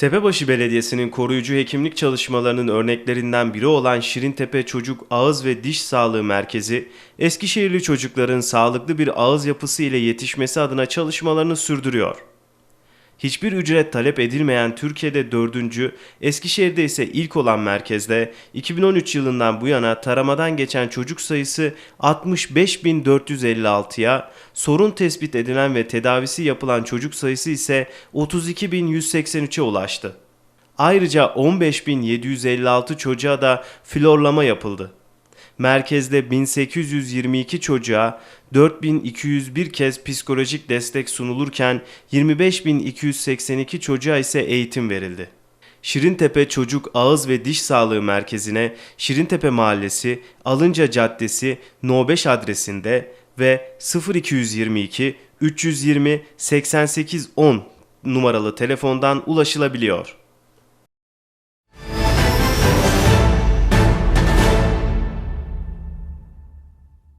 Tepebaşı Belediyesi'nin koruyucu hekimlik çalışmalarının örneklerinden biri olan Şirintepe Çocuk Ağız ve Diş Sağlığı Merkezi, Eskişehirli çocukların sağlıklı bir ağız yapısı ile yetişmesi adına çalışmalarını sürdürüyor. Hiçbir ücret talep edilmeyen Türkiye'de dördüncü, Eskişehir'de ise ilk olan merkezde 2013 yılından bu yana taramadan geçen çocuk sayısı 65.456'ya, sorun tespit edilen ve tedavisi yapılan çocuk sayısı ise 32.183'e ulaştı. Ayrıca 15.756 çocuğa da florlama yapıldı. Merkezde 1822 çocuğa 4201 kez psikolojik destek sunulurken 25282 çocuğa ise eğitim verildi. Şirintepe Çocuk Ağız ve Diş Sağlığı Merkezi'ne Şirintepe Mahallesi, Alınca Caddesi, No 5 adresinde ve 0222 320 88 10 numaralı telefondan ulaşılabiliyor.